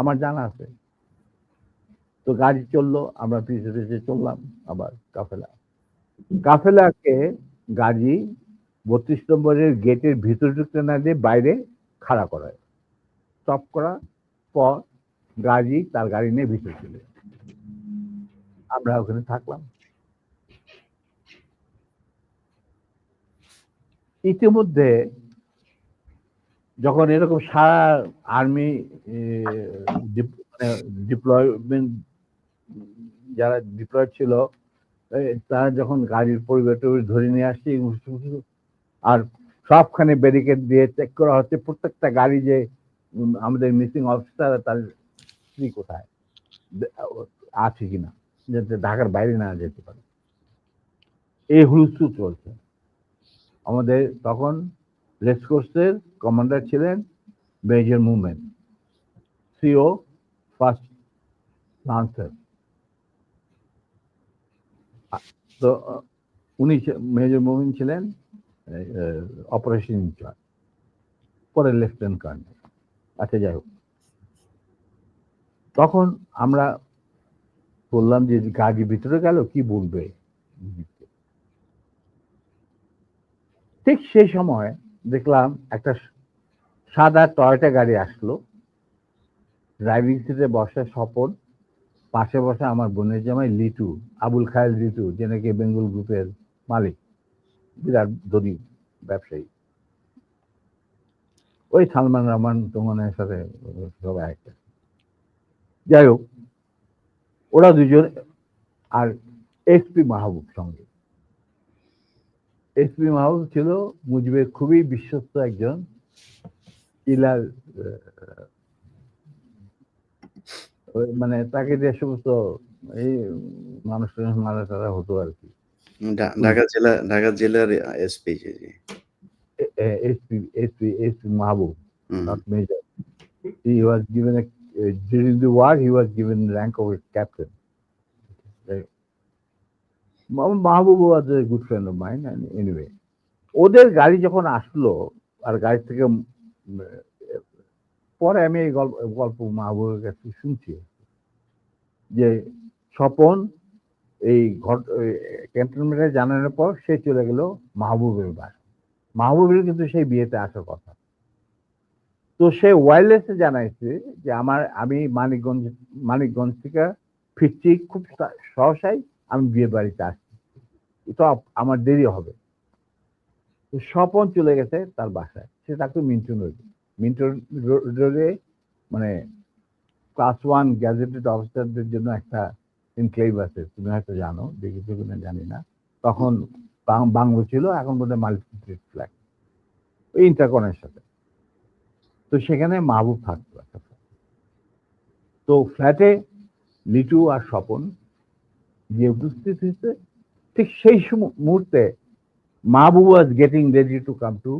আমার জানা আছে। তো গাড়ি চলল, আমরা পিছিয়ে পিছিয়ে চললাম আবার কাফেলা। কাফেলাকে গাড়ি বত্রিশ নম্বরের গেটের ভিতরে ঢুকতে না দিয়ে বাইরে খাড়া করায় স্টপ করার পর গাড়ি তার গাড়ি নিয়ে ভিতরে চলে আমরা ওখানে থাকলাম। ইতিমধ্যে যখন এরকম সারা আর্মি মানে ডিপ্লয়মেন্ট যারা ডিপ্লয় ছিল তারা যখন গাড়ির পরিবেশ ধরে নিয়ে আসছে আর সবখানে ব্যারিকেড দিয়ে চেক করা হচ্ছে, প্রত্যেকটা গাড়ি যে আমাদের মিসিং অফিসার তার স্ত্রী কোথায়? আছে কিনা? যাতে ঢাকার বাইরে না যেতে পারে। এই হুলস্থুল চলছে। আমাদের তখন রেসকোর্সের কমান্ডার ছিলেন major movement CO first lancer তো উনি মেজর মুভমেন্ট ছিলেন অপারেশন ইনচার্জ পরে লেফটেন্যান্ট কর্নেল আচ্ছা যাই হোক। তখন আমরা বললাম যে, গাড়ি ভিতরে গেল, কি বলবে? ঠিক সেই সময় দেখলাম একটা সাদা টয়টা গাড়ি আসলো। ড্রাইভিং সিটে বসে স্বপন, পাশে বসে আমার বোনের জামাই লিটু, আবুল খায়েল লিটু, যে নাকি বেঙ্গল গ্রুপের মালিক, বিরাট ধনী ব্যবসায়ী। ওই সালমান রহমান তোমানের সাথে সবাই একটা। যাই হোক, ওরা দুজন আর এসপি মাহবুব সঙ্গে। এসপি মাহবুব ছিল মুজিবের খুবই বিশ্বস্ত একজন কিলার মানে তাকে যে সমস্ত এই মানুষ মারা টারা হতো আর কি ঢাকা জেলা ঢাকা জেলার SP SP SP SP Mahbub major. He was given a during the war. He was given rank of a captain. Mahabub was a good friend of mine, ওদের গাড়ি যখন আসলো আর গাড়ি থেকে পরে আমি এই গল্প গল্প মাহবুবের কাছে শুনছি যে স্বপন এই ক্যান্টনমেন্টে জানানোর পর সে চলে গেল মাহবুবের বাসা মাহবুবের কিন্তু সেই বিয়েতে আসার কথা। তো সে ওয়্যারলেসে জানাইছে যে আমার আমি মানিকগঞ্জ মানিকগঞ্জ থেকে ফিরছি খুব সহসাই আমি বিয়ে বাড়িতে আসছি। তো আমার দেরি হবে। স্বপন চলে গেছে তার বাসায়। সে তাকে মিন্টন রোড মিন্টন রোডে মানে ক্লাস ওয়ান গ্যাজেটেড অফিসারদের জন্য একটা ইনক্লেভ আছে। তুমি হয়তো জানো দেখেছ কিনা জানি না। তখন বাংলো ছিল, এখন বোধহয় মাল্টি ফ্ল্যাট। ওই ইন্টারকনের সাথে। তো সেখানে মাহবুব থাকতো একটা। তো ফ্ল্যাটে লিটু আর স্বপন যে উপস্থিত হয়েছে, ঠিক সেই মুহূর্তে Mahbub was getting ready to come to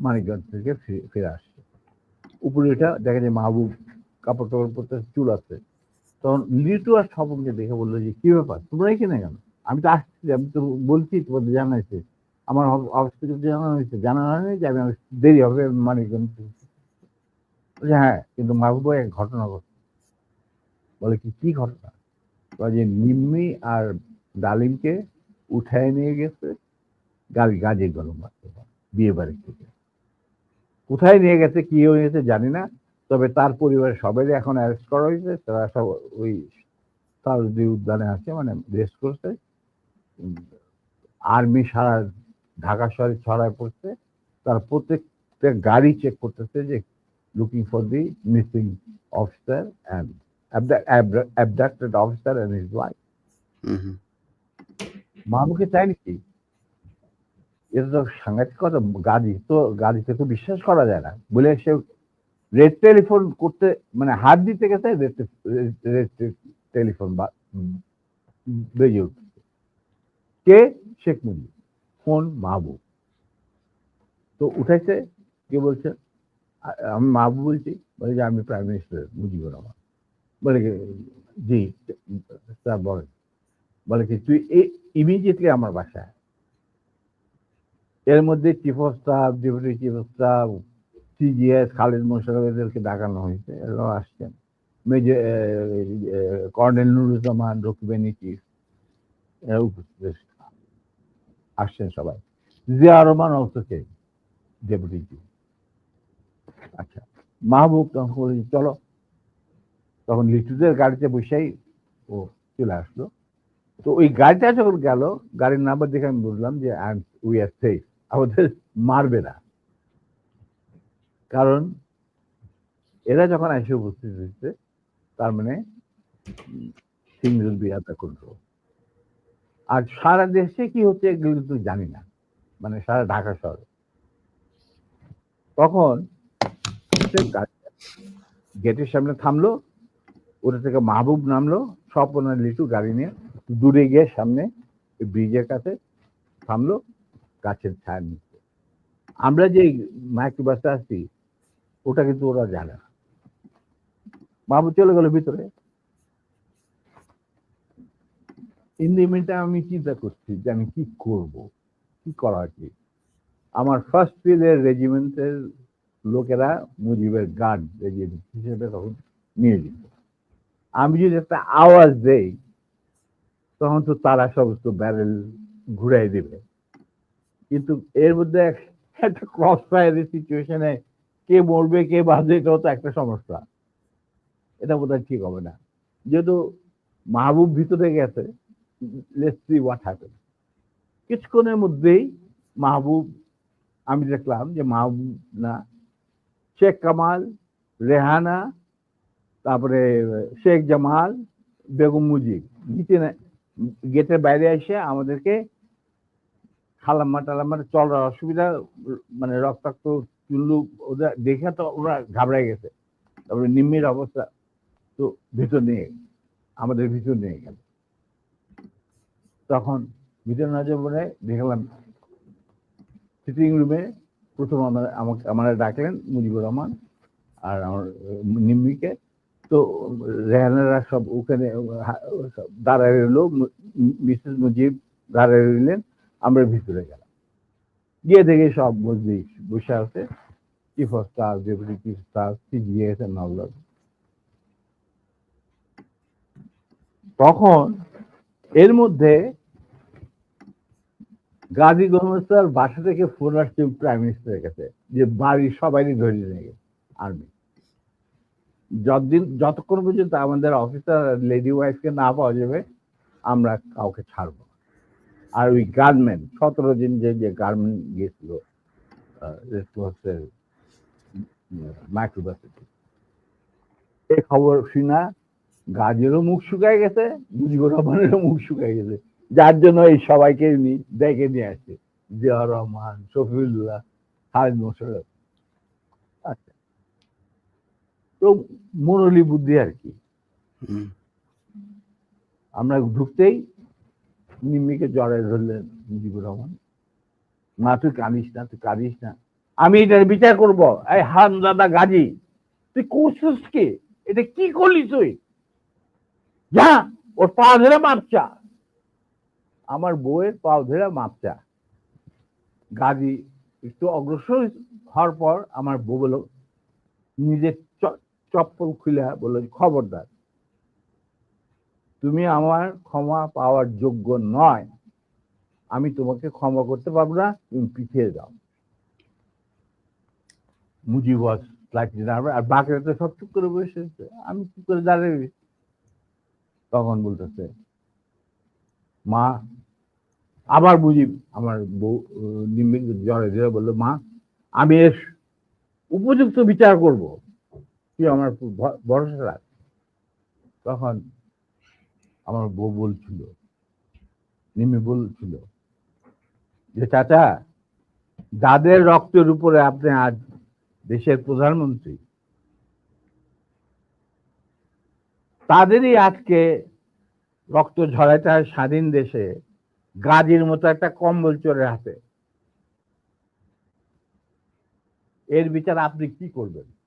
Manikganj থেকে ফিরে আসছে উপরে এটা দেখা যায় মাহবুব কাপড় টাপড় পরতে চুল আছে। তখন লিটু আর স্বপনকে দেখে বলল যে, কি ব্যাপার? তোমরা এখানে কেন? আমি তো আসছি, আমি তো বলছি, তোমাদের জানাইছি আমার অফিস থেকে জানানো হয়েছে। জানানো হয়নি যে আমি দেরি হবে মানিকগঞ্জ হ্যাঁ কিন্তু মাহবুব এক ঘটনা ঘটছে। বলে কি কি ঘটনা? যে নিম্মি আর ডালিমকে উঠায় নিয়ে গেছে গাড়ি গাজে গরম বিয়ে বাড়ি থেকে। কোথায় নিয়ে গেছে, কি হয়েছে জানি না, তবে তার পরিবারের সবাই এখন অ্যারেস্ট করা হয়েছে, তারা সব ওই সারদি উদ্যানে আছে মানে রেস্ট করছে। আর্মি সারা ঢাকা শহরে ছড়ায় পড়ছে। তার প্রত্যেকটা গাড়ি চেক করতেছে যে looking for the missing officer and abducted officer and his wife hmm, hmm. মামুকে চাই নাকি এটা তো সাংঘাতিক কথা গাড়ি তো গাড়িতে তো বিশ্বাস করা যায় না। বলে সে রেড টেলিফোন করতে মানে হাত দিতে গেছে রেড টেলিফোন বা বেজে উঠছে। কে? শেখ মুজিব। ফোন মাহবুব তো উঠাইছে কে বলছে? আমি মাহবুব বলছি বলে যে আমি প্রাইম মিনিস্টার মুজিবুর রহমান। বলে কি, জি, স্যার বলেন। বলে কি, তুই ইমিডিয়েটলি আমার বাসায় এর মধ্যে chief of staff deputy chief of staff CGS Khaled Mosharraf এদেরকে ডাকানো হয়েছে, এরাও আসছেন। মেজর কর্নেল নুরুজ্জামান রকিবানি চিফ এরা উপস্থিত। আসছেন সবাই। Zia Rahman also deputy chief আচ্ছা মাহবুব তখন চলো। তখন লিটুদের গাড়িতে বসেই ও চলে আসলো। তো ওই গাড়িটা যখন গেল, গাড়ির নাম্বার দেখে আমি বুঝলাম যে উই আর সেফ আমাদের মারবে না। কারণ এরা যখন এসে উপস্থিত হয়েছে, তার মানে সিঙ্গল বিয়াতা কন্ট্রোল আর সারা দেশে কি হচ্ছে এগুলো কিন্তু জানি না। মানে সারা ঢাকা শহরে। তখন গেটের সামনে থামলো ওটা থেকে মাহবুব নামলো, স্বপনা লিটু গাড়ি নিয়ে দূরে গিয়ে সামনে ব্রিজের কাছে থামলো, গাছের ছায়া নিচ্ছে আমরা যে মাইক্রো বাসে আসছি, ওটা কিন্তু ওরা জানে না। মাহবুব চলে গেল ভিতরে। ইন আমি চিন্তা করছি যে আমি কি করব, কি করা উচিত? আমার ফার্স্ট ফিল্ডের রেজিমেন্টের লোকেরা মুজিবের গার্ড রেজিমেন্ট হিসেবে তখন নিয়ে নিয়োজিত। আমি যদি একটা আওয়াজ দেই, তখন তো তারা সমস্ত ব্যারেল ঘুরাই দেবে। কিন্তু এর মধ্যে একটা ক্রস ফায়ারের সিচুয়েশনে কে মরবে, কে বাঁধবে এটাও তো একটা সমস্যা। এটা বোধ ঠিক হবে না। যেহেতু মাহবুব ভিতরে গেছে লেটস হোয়াট হ্যাপেন কিছুক্ষণের মধ্যেই মাহবুব, আমি দেখলাম যে মাহবুব না, শেখ কামাল, রেহানা তারপরে, শেখ জামাল বেগম মুজিব, নিচে গেটের বাইরে এসে আমাদেরকে খালাম্মা টালাম্মা চলার অসুবিধা মানে রক্তাক্ত চুল্লু ওদের দেখে তো ওরা ঘাবড়ে গেছে। তারপরে নিম্মির অবস্থা তো ভিতর নিয়ে, আমাদের ভিতর নিয়ে গেল। তখন ভিতর না যাব দেখলাম সিটিং রুমে প্রথম আমার আমাকে, আমার ডাকলেন মুজিবুর রহমান আর আমার, নিম্মিকে। তো, রেহানারা সব ওখানে দাঁড়ায় রইল মিসেস মুজিব দাঁড়ায় রইলেন, আমরা ভিতরে গেলাম। গিয়ে দেখে সব মসজিদ বসে আছে, chief of staff, deputy chief staff CGS and তখন এর মধ্যে গাজী মোহাম্মদ বাসা থেকে ফোন আসছে প্রাইম মিনিস্টারের কাছে, যে বাড়ির সবাই ধরে নিয়ে গেছে আর্মি যতদিন, যতক্ষণ পর্যন্ত আমাদের অফিসার লেডি ওয়াইফকে না পাওয়া যাবে, আমরা কাউকে ছাড়বো। আর ওই গার্মেন্ট সতেরো দিন যে যে গার্মেন্ট গেছিল মাইক্রোবাসিটি এই খবর শুনা গাজেরও মুখ শুকায় গেছে মুজিবুর রহমানেরও মুখ শুকায় গেছে। যার জন্য এই সবাইকে ডেকে নিয়ে আসছে। জিয়া রহমান, শফিউল্লাহ খালিদ মোশারফ আচ্ছা। মনলি বুদ্ধি আর কি। আমরা ঢুকতেই নিম্মিকে জড়ায় ধরলেন মুজিবুর রহমান। মা তুই কাঁদিস না তুই কাঁদিস না। আমি এটার বিচার করব। এই হান দাদা গাজী তুই করছিস কি? এটা কি করলি তুই? যা ওর পা ধরে মাপচা। আমার বউয়ের পা ধরে মাপচা। গাজী একটু অগ্রসর হওয়ার পর আমার বউ বলল নিজের চ- চপ্পল খুলে বলল খবরদার, তুমি আমার ক্ষমা পাওয়ার যোগ্য নয়। আমি তোমাকে ক্ষমা করতে পারব না, তুমি পিছিয়ে যাও। নার্ভাস আর বাকিরা তো সব চুপ করে বসে আমি চুপ করে দাঁড়িয়ে তখন বলতেছে, মা, আবার মুজিব আমার বউ নিম্মি জ্বরে জ্বরে বলল, মা, আমি এর উপযুক্ত বিচার করব। তুই আমার ভরসা রাখ। তখন আমার বউ বলছিল, নিমি বলছিল যে, চাচা, যাদের রক্তের উপরে আপনি আজ দেশের প্রধানমন্ত্রী, তাদেরই আজকে রক্ত ঝরাইতে হয় স্বাধীন দেশে গাজীর মতো একটা কম্বল চোরের হাতে। এর বিচার আপনি কি করবেন?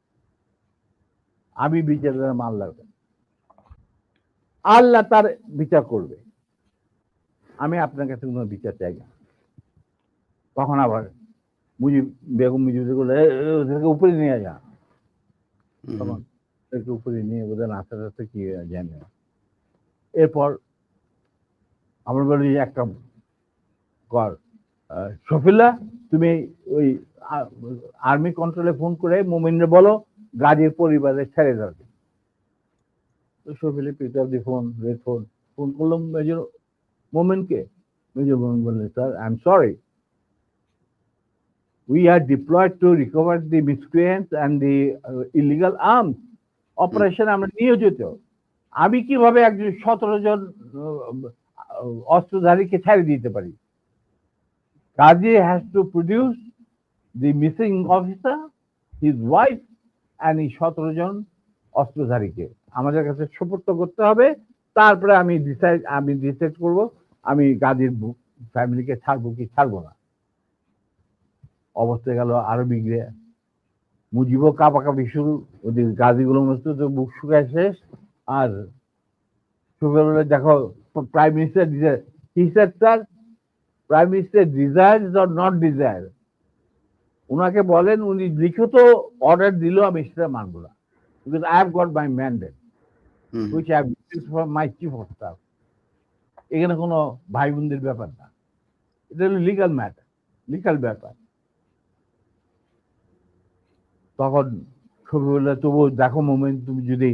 আমি বিচারের মাল্লার আল্লাহ তার বিচার করবে। আমি আপনার কাছে কোনো বিচার চাই না। তখন আবার মুজিব বেগম মুজিব বলে "এ, এ, ওদেরকে উপরে নিয়ে যা। তখন ওদেরকে উপরে নিয়ে ওদের নাচতে নাচতে কি জানে এরপর আমরা বলি একটা কর শফিল্লা তুমি ওই আর্মি কন্ট্রোলে ফোন করে মোমিনরে বলো গাজীর পরিবারে ছেড়ে যাবে তো শফিলে pick the phone red phone phone করলাম মেজর মোমেনকে। মেজর মোমেন বললেন sir I am sorry are deployed to recover the miscreants and the uh, illegal arms. Operation আমরা নিয়োজিত। আমি কীভাবে একজন সতেরো জন অস্ত্রধারীকে ছেড়ে দিতে পারি? Kazi has to produce the missing officer wife and এই সতেরো জন অস্ত্রধারীকে আমাদের কাছে সুপর্দ করতে হবে। তারপরে আমি ডিসাইড আমি ডিসাইড করব, আমি গাজীর ফ্যামিলিকে ছাড়বো কি ছাড়বো না। অবস্থা গেল আরও বিগড়ে। মুজিবও কাপাকাপি শুরু। ওদের গাজীগুলো মতো তো বুক শুকায় শেষ। আর সকালবেলা দেখো prime minister desire he sir prime minister desires or not desire ওনাকে বলেন উনি লিখিত অর্ডার দিল আমি সেটা মানবো না। Because I have got my mandate received from my chief of staff. এখানে কোনো ভাই বোনদের ব্যাপার না। এটা হলো লিগাল ম্যাটার লিগাল ব্যাপার। তখন ছবি বললে তবু দেখো মোমেন্ট তুমি যদি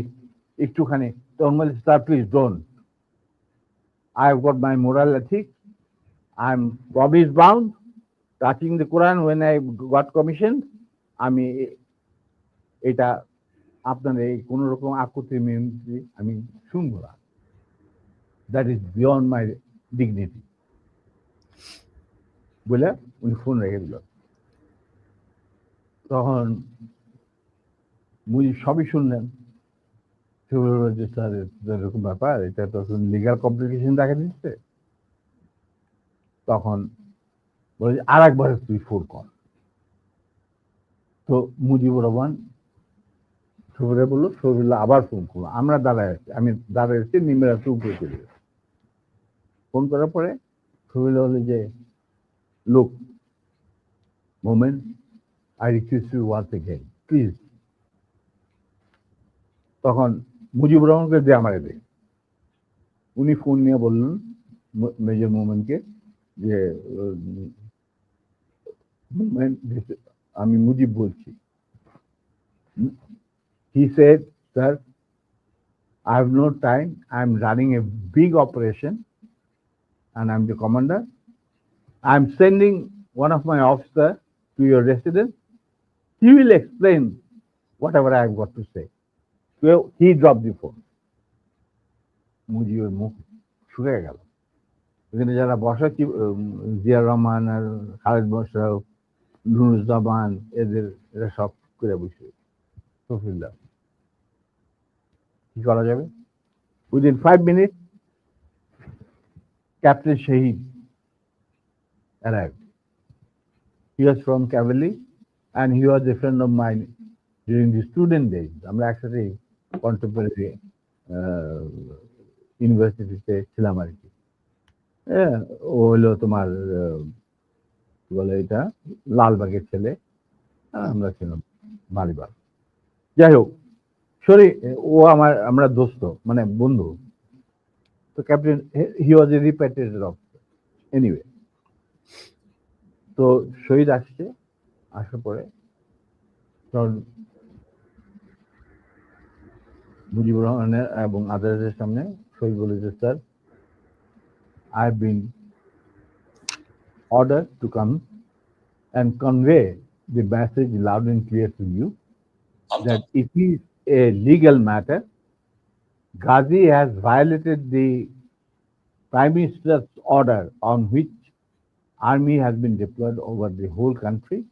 একটুখানি তখন বলে sir please don't I have got my moral ethic I am promise bound touching the Quran when I got commission আমি এটা আপনার এই কোনো রকম আকুতি মিনতি আমি শুনব না। That is beyond my dignity বলে উনি ফোন রেখে দিল। তখন মুজি সবই শুনলেন। যে স্যার এরকম ব্যাপার, এটা তো লিগাল কমপ্লিকেশন দেখা দিচ্ছে। তখন বলে যে আর একবার তুই ফোন কর। তো মুজিবুর রহমান সবিরা বলল সবিল্লা আবার ফোন করল আমরা দাঁড়ায় আছি। আমি দাঁড়ায় আছি, নিমেরা আসতে উপরে চলে ফোন করার পরে সবিল্লা হলো যে, লোক moment I request you once again please তখন মুজিবুর রহমানকে দে আমারে দে। উনি ফোন নিয়ে বললেন মেজর মোমেন্টকে যে আমি মুজিব বলছি he said, Sir, I have no time. I'm running a big operation and I'm the commander. I'm sending one of my officers to your residence. He will explain whatever I've got to say. So he dropped the phone. মুজিবের মুখ শুকে গেল এখানে যারা বসা কি উম, জিয়া রহমান আর খালেদ মোশারফ নুরুজ্জামান এদের এরা সব করে বসে কি করা যাবে within five minute captain Shahid arrived. He was from Cavalry and he was a of mine during the student days. আমরা একসাথে কন্টেম্পোরারি ইউনিভার্সিটিতে ছিলাম আর কি হ্যাঁ, ও হলো তোমার কি বলে এটা? লালবাগের ছেলে। আমরা ছিলাম মালিবাগ যাই হোক, সরি, ও আমার, আমরা দোস্ত মানে বন্ধু। তো captain, he was a repatriated officer anyway তো শহীদ আসছে, আসার পরে তখন মুজিবুর রহমানের এবং আদালতের সামনে শহীদ বলেছে sir I been order to come and convey the message loud and clear to you that it is a legal matter. Ghazi has violated the Prime Minister's order on which army has been deployed over the whole country.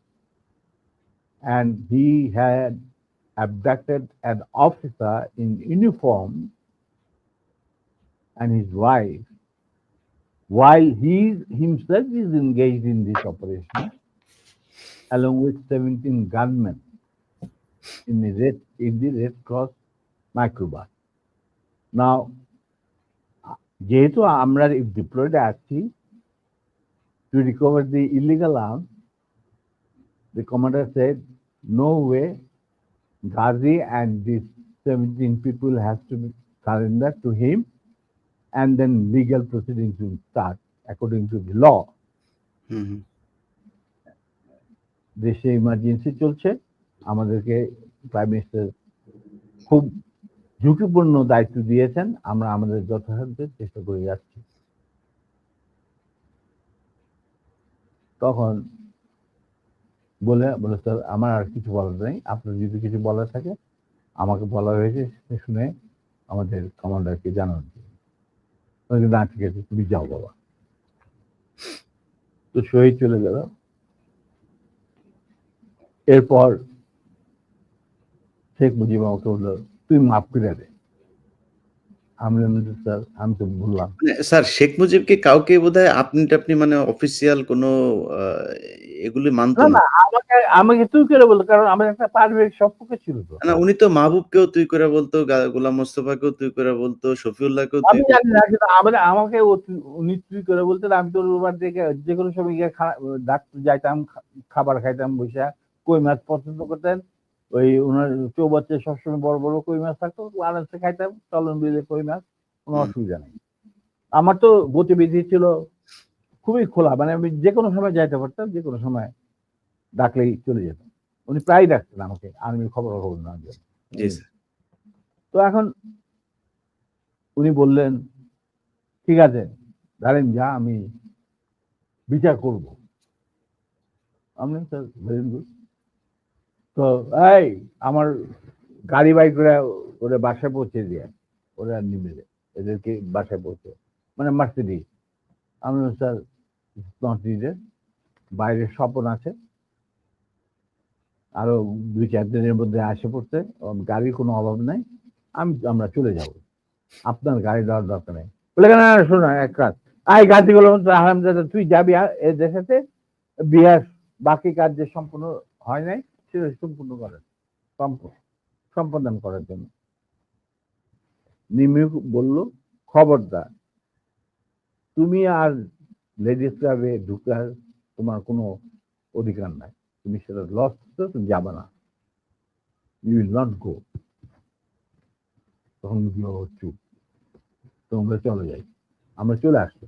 And he had abducted an officer in uniform and his wife while he himself is engaged in this operation along with 17 gunmen in the Red, in the Red Cross microbus. Now, যেহেতু আমরা diploid আছি to recover the illegal arm The commander said, no way, Ghazi and these 17 people has to be surrender to him and then legal proceedings will start according to the law. দেশে emergency চলছে আমাদেরকে prime minister খুব ঝুঁকিপূর্ণ দায়িত্ব দিয়েছেন আমরা আমাদের যথাসাধ্য চেষ্টা করে যাচ্ছি। তখন বলে বলে স্যার আমার আর কিছু বলার নেই আপনার যদি কিছু বলার থাকে আমাকে বলা হয়েছে শুনে আমাদের কমান্ডারকে জানান। না ঠিক আছে, তুমি যাও বাবা। তো শহীদ চলে গেল। এরপর শেখ মুজিব আমাকে বলল, তুই মাফ করে দে। আমি স্যার, আমি তো বললাম। মানে স্যার, শেখ মুজিবকে কাউকে বোধহয় আপনি টাপনি মানে অফিসিয়াল কোনো এগুলি মানতো না আমাকে আমাকে তুই করে বলতো কারণ আমার একটা পারিবারিক সম্পর্ক ছিল তো। না উনি তো মাহবুবকেও তুই করে বলতো গোলাম মোস্তফাকেও তুই করে বলতো শফিউল্লাহকেও তুই আমি জানি না কিন্তু আমাদের আমাকে উনি তুই করে বলতেন আমি তো ওবার থেকে যে কোনো সময় গিয়ে ডাক্তার যাইতাম খাবার খাইতাম বসে কই মাছ পছন্দ করতেন ওই ওনার চৌবাচ্চা সবসময় বড় বড় কই মাছ থাকতো আরামসে খাইতাম চলন বিলে কই মাছ কোনো অসুবিধা নেই। আমার তো গতিবিধি ছিল খুবই খোলা মানে আমি যে কোনো সময় যাইতে পারতাম যে কোনো সময় ডাকলেই চলে যেতাম। উনি প্রায় ডাকতেন আমাকে আর্মির খবর খবর না জন্য তো এখন উনি বললেন ঠিক আছে ধরেন যা আমি বিচার করব। আমি স্যার ভেরি গুড। তো এই আমার গাড়ি বাইক করে ওরা বাসায় পৌঁছে দিয়ে ওরা নিবে এদেরকে বাসায় পৌঁছে মানে মার্সিডি আমি স্যার নট নিডেড বাইরে স্বপন আছে। আরও দুই চার দিনের মধ্যে আসে পড়তে। গাড়ির কোনো অভাব নাই। আমি, আমরা চলে যাব। আপনার গাড়ি দেওয়ার দরকার নেই। বলে কেন, শোনো, এক কাজ। আই গাড়িগুলো আরামদাদা তুই যাবি এ দেখাতে বিহার বাকি কাজ যে সম্পূর্ণ হয় নাই, সেটা সম্পূর্ণ সম্প- সম্পাদন করার জন্য। নিমি বলল, খবরদার, তুমি আর লেডিস ক্লাবে ঢুকার তোমার কোনো অধিকার নাই। তুমি সেটা লস তুমি যাবে না। ইউ উইল নট গো তখন চুপ। তোমরা চলে যাই। আমরা চলে আসলো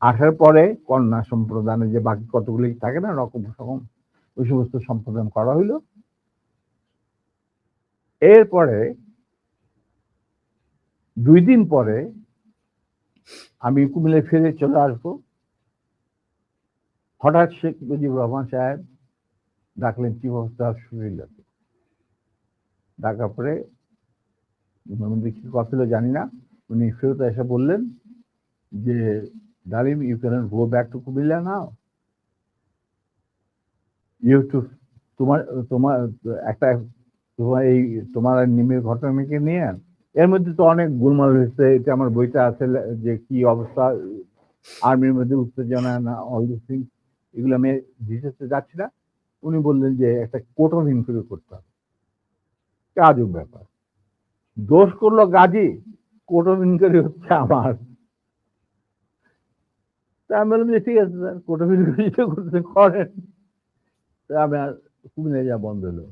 আসার পরে কন্যা সম্প্রদানে যে বাকি কতগুলি থাকে না, রকম রকম ওই সমস্ত সম্প্রদান করা হইল। এরপরে দুই দিন পরে আমি কুমিল্লায় ফিরে চলে আসব। হঠাৎ শেখ মুজিবুর রহমান সাহেব ডাকলেন অফ স্টাফ সুরিল্লাকে ডাকার পরে মধ্যে কি কথা জানি না। উনি ফেরত এসে বললেন যে, Dalim you can go back to Comilla now you to তোমার তোমার, একটা, তোমার এই, তোমার নিমের ঘটনাকে নিয়ে এর মধ্যে তো অনেক গোলমাল হয়েছে, এটা আমার বইটা আছে যে কি অবস্থা, আর্মির মধ্যে উত্তেজনা না অল দিস থিং এগুলো আমি ডিটেলসে যাচ্ছি না। উনি বললেন যে একটা কোর্ট অফ ইনকোয়ারি করতে হবে। আজব ব্যাপার। দোষ করল গাজী কোর্ট অফ ইনকোয়ারি হচ্ছে আমার। তা আমি বললাম যে ঠিক আছে স্যার কোর্ট ইনকোয়ারি করতে করেন। তা আর কুমিল্লায় যাওয়া বন্ধ হলো।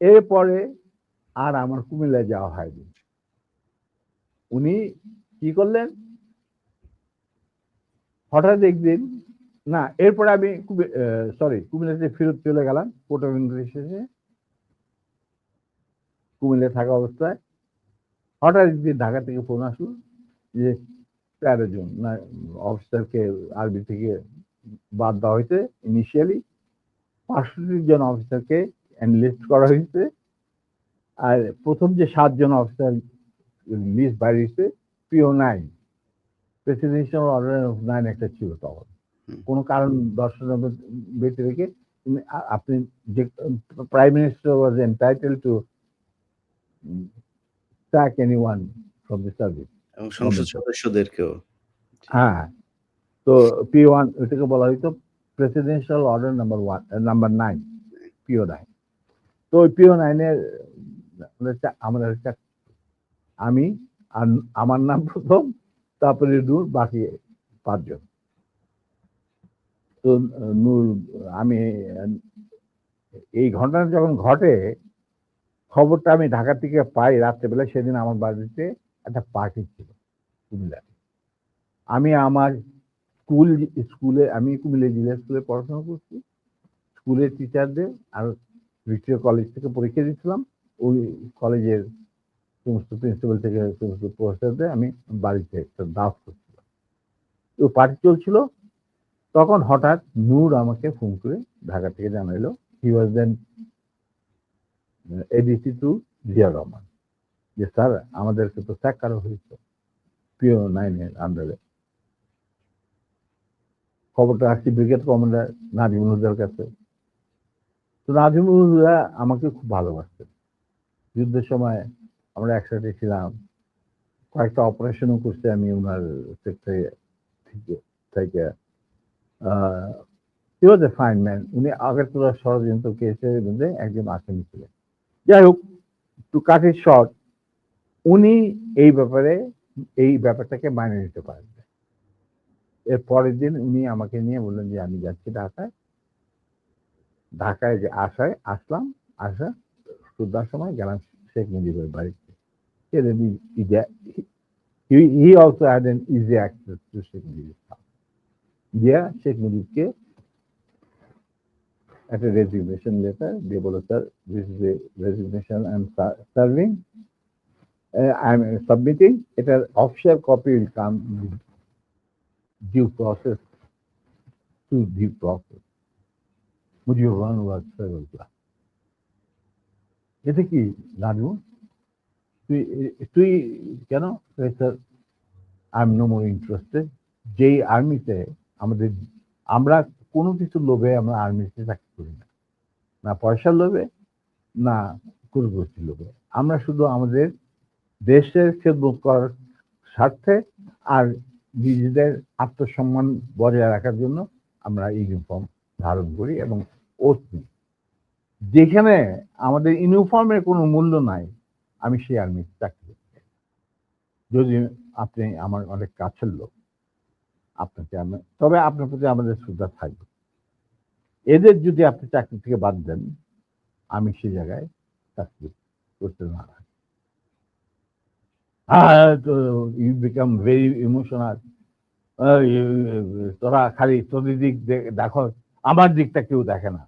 এরপরে আর আমার কুমিল্লায় যাওয়া হয়নি। উনি কি করলেন? হঠাৎ একদিন, না, এরপরে আমি সরি কুমিল্লাতে ফেরত চলে গেলাম কোর্ট অফ শেষে কুমিল্লায় থাকা অবস্থায় হঠাৎ একদিন ঢাকা থেকে ফোন আসলো যে, তেরো জন, না অফিসারকে আরবি থেকে বাদ দেওয়া হয়েছে ইনিশিয়ালি পাঁচষট্টি জন অফিসারকে এনলিস্ট করা হয়েছে। আর প্রথম যে সাতজন officer list বাইরেছে PO nine presidential order of nine একটা ছিল তখন। কোনো কারণ দর্শন ব্যক্তি রেখে আপনি যে prime minister was entitle to sack anyone from the service. এবং সংসদ সদস্যদেরকেও হ্যাঁ তো পি ওয়ান ওইটাকে বলা হয়তো presidential order number one number nine PO nine তো ওই পিও নাইনের আমাদের একটা আমি আর আমার নাম প্রথম, তারপরে নূর, বাকি পাঁচজন। তো নূর, আমি, এই ঘটনা যখন ঘটে, খবরটা আমি ঢাকা থেকে পাই রাত্রেবেলা, সেদিন আমার বাড়িতে একটা পার্টি ছিল কুমিল্লায় আমি আমার স্কুল, স্কুলে, আমি কুমিল্লা জিলা স্কুলে পড়াশোনা করছি। স্কুলের টিচারদের আর ভিক্টোরিয়া কলেজ থেকে পরীক্ষা দিয়েছিলাম। ওই কলেজের সমস্ত প্রিন্সিপাল থেকে সমস্ত প্রফেসরদের আমি বাড়িতে একটা দাস করছিলাম। তো পার্টি চলছিল। তখন হঠাৎ নূর আমাকে ফোন করে ঢাকা থেকে জানাইলো he was then ADC to Zia Rahman. যে, স্যার, আমাদেরকে তো স্যাক করা হয়েছে পিও নাইনের আন্ডারে খবরটা আসছি ব্রিগেড কমান্ডার নাজিমুল হুদার কাছে। তো নাজিমুল হুদা আমাকে খুব ভালোবাসতেন। যুদ্ধের সময় আমরা একসাথে ছিলাম। কয়েকটা অপারেশনও করছি আমি ওনার সেক্টরে থেকে থেকে। ওয়াজ এ ফাইন ম্যান উনি আগরতলা ষড়যন্ত্র কেসের মধ্যে একজন আসামি ছিলেন। যাই হোক টু কাট ইট শর্ট উনি এই ব্যাপারে, এই ব্যাপারটাকে মানে নিতে পারেন এর পরের দিন উনি আমাকে নিয়ে বললেন যে, আমি যাচ্ছি ঢাকায়। ঢাকায় যে আসায়, আসলাম, আসা সন্ধ্যার সময় গেলাম second degree but he had an easy, he, he also had an easy access to Sheikh Mujib's house. There, Sheikh Mujib at a resignation letter, they will sir, this is a resignation I'm serving. Uh, I'm submitting. It an offshore copy will come due process to due process. Would you run what? এতে কি রাজু তুই তুই কেন? Sir I am no more interested যেই আর্মিতে আমাদের, আমরা কোনো কিছু লোভে আমরা আর্মিতে চাকরি করি না। না পয়সার লোভে, না কুরগোষ্ঠীর লোভে। আমরা শুধু আমাদের দেশের খেদমত করার স্বার্থে আর নিজেদের আত্মসম্মান বজায় রাখার জন্য আমরা ইউনিফর্ম ধারণ করি এবং ওত যেখানে আমাদের ইউনিফর্মের কোনো মূল্য নাই, আমি সেই আর্মি চাকরি যদি আপনি আমার অনেক কাছের লোক আপনাকে আমি, তবে আপনার প্রতি আমাদের শ্রদ্ধা থাকবে। এদের যদি আপনি চাকরি থেকে বাদ দেন, আমি সেই জায়গায় চাকরি করতে না ইউ বিকাম ভেরি ইমোশনাল তোরা খালি তোদের দিক দেখো, আমার দিকটা কেউ দেখে না।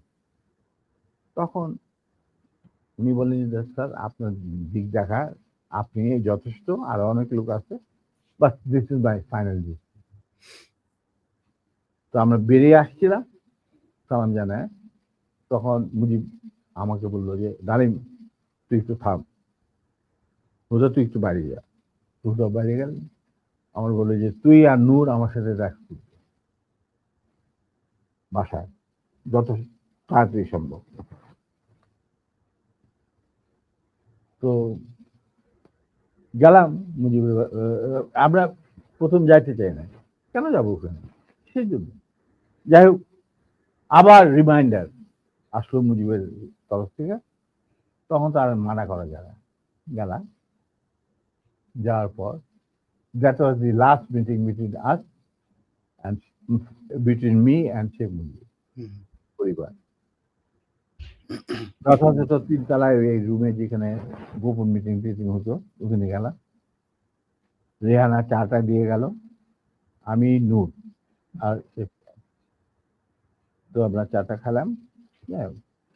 তখন। উনি বললেন, যে স্যার, আপনার দিক দেখা, আপনি যথেষ্ট, আর অনেক লোক আছে boss this is my final decision তো আমরা বেরিয়ে আসছিলাম, সালাম জানায়। তখন মুজিব আমাকে বলল যে, ডালিম, তুই একটু থাম। হুদা তুই একটু বাড়ি যা। হুদা বাড়ি গেল। আমার বলল যে, তুই আর নূর আমার সাথে দেখ বাসায় যত তাড়াতাড়ি সম্ভব। তো গেলাম মুজিবের আমরা প্রথম যাইতে চাই না। কেন যাব ওখানে? সেই জন্য। যাই হোক আবার রিমাইন্ডার আসলো মুজিবের তরফ থেকে। তখন তো আর মানা করা যায় না। গেলাম। যাওয়ার পর that was the last meeting between us and between me and Sheikh Mujib পরিবার। যথাযথ তিনতলায় এই রুমে যেখানে গোপন মিটিং টিটিং হতো, ওখানে গেলাম রেহানা চাটা দিয়ে গেল আমি নূর আর। তো আমরা চাটা খেলাম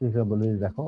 সেসব বলে দেখো